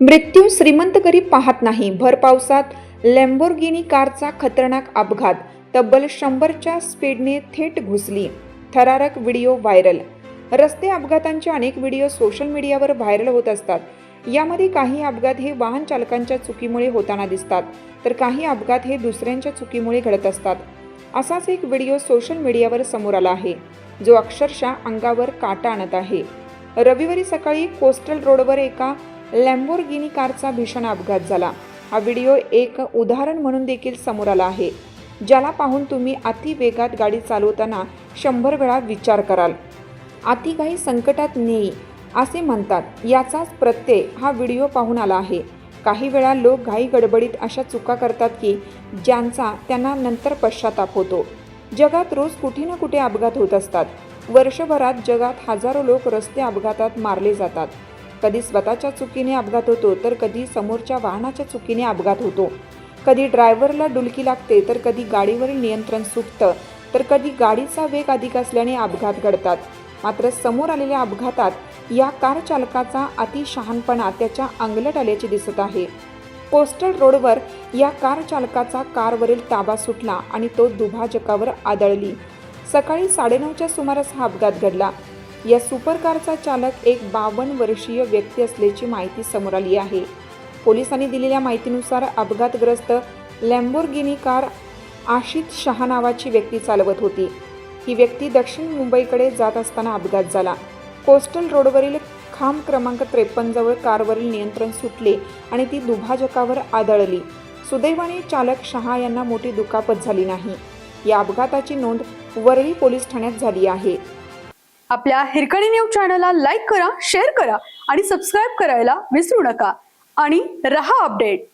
मृत्यू श्रीमंत गरीब पाहत नाही. भर पावसात लॅम्बोर्गिनी कारचा खतरनाक अपघात. तब्बल शंभरच्या स्पीडने थेट घुसली. थरारक व्हिडिओ व्हायरल. रस्ते अपघातांचे अनेक व्हिडिओ सोशल मीडियावर व्हायरल होत असतात. यामध्ये काही अपघात हे वाहन चालकांच्या चुकीमुळे होताना दिसतात तर काही अपघात हे दुसऱ्यांच्या चुकीमुळे घडत असतात. असाच एक व्हिडिओ सोशल मीडियावर समोर आला आहे. जो अक्षरशः अंगावर काटा आणत आहे. रविवारी सकाळी कोस्टल रोडवर एका लॅम्बोर्गिनी कारचा भीषण अपघात झाला. हा व्हिडिओ एक उदाहरण म्हणून देखील समोर आला आहे. ज्याला पाहून तुम्ही अति वेगात गाडी चालवताना शंभर वेळा विचार कराल. अतिघाई संकटात नेई असे म्हणतात. याचाच प्रत्यय हा व्हिडिओ पाहून आला आहे. काही वेळा लोक घाई गडबडीत अशा चुका करतात की ज्यांचा त्यांना नंतर पश्चाताप होतो. जगात रोज कुठे ना कुठे अपघात होत असतात. वर्षभरात जगात हजारो लोक रस्ते अपघातात मारले जातात. कधी स्वतःच्या चुकीने अपघात होतो तर कधी समोरच्या वाहनाच्या चुकीने अपघात होतो. कधी ड्रायव्हरला डुलकी लागते तर कधी गाडीवरील नियंत्रण सुटतं तर कधी गाडीचा वेग अधिक असल्याने अपघात घडतात. मात्र समोर आलेल्या अपघातात या कार चालकाचा अतिशहानपणा त्याच्या अंगलट आल्याचे दिसत आहे. कोस्टल रोडवर या कार चालकाचा कारवरील ताबा सुटला आणि तो दुभाजकावर आदळली. सकाळी साडेनऊच्या सुमारास हा अपघात घडला. या सुपर कारचा चालक एक बावन्न वर्षीय व्यक्ती असल्याची माहिती समोर आली आहे. पोलिसांनी दिलेल्या माहितीनुसार अपघातग्रस्त लॅम्बोर्गिनी कार आशित शहा नावाची व्यक्ती चालवत होती. ही व्यक्ती दक्षिण मुंबईकडे जात असताना अपघात झाला. कोस्टल रोडवरील खांब क्रमांक त्रेपन्नजवळ कारवरील नियंत्रण सुटले आणि ती दुभाजकावर आदळली. सुदैवाने चालक शहा यांना मोठी दुखापत झाली नाही. या अपघाताची नोंद वरळी पोलीस ठाण्यात झाली आहे. आपल्या हिरकणी न्यूज चॅनलला लाईक करा शेअर करा आणि सबस्क्राईब करायला विसरू नका. आणि रहा अपडेट.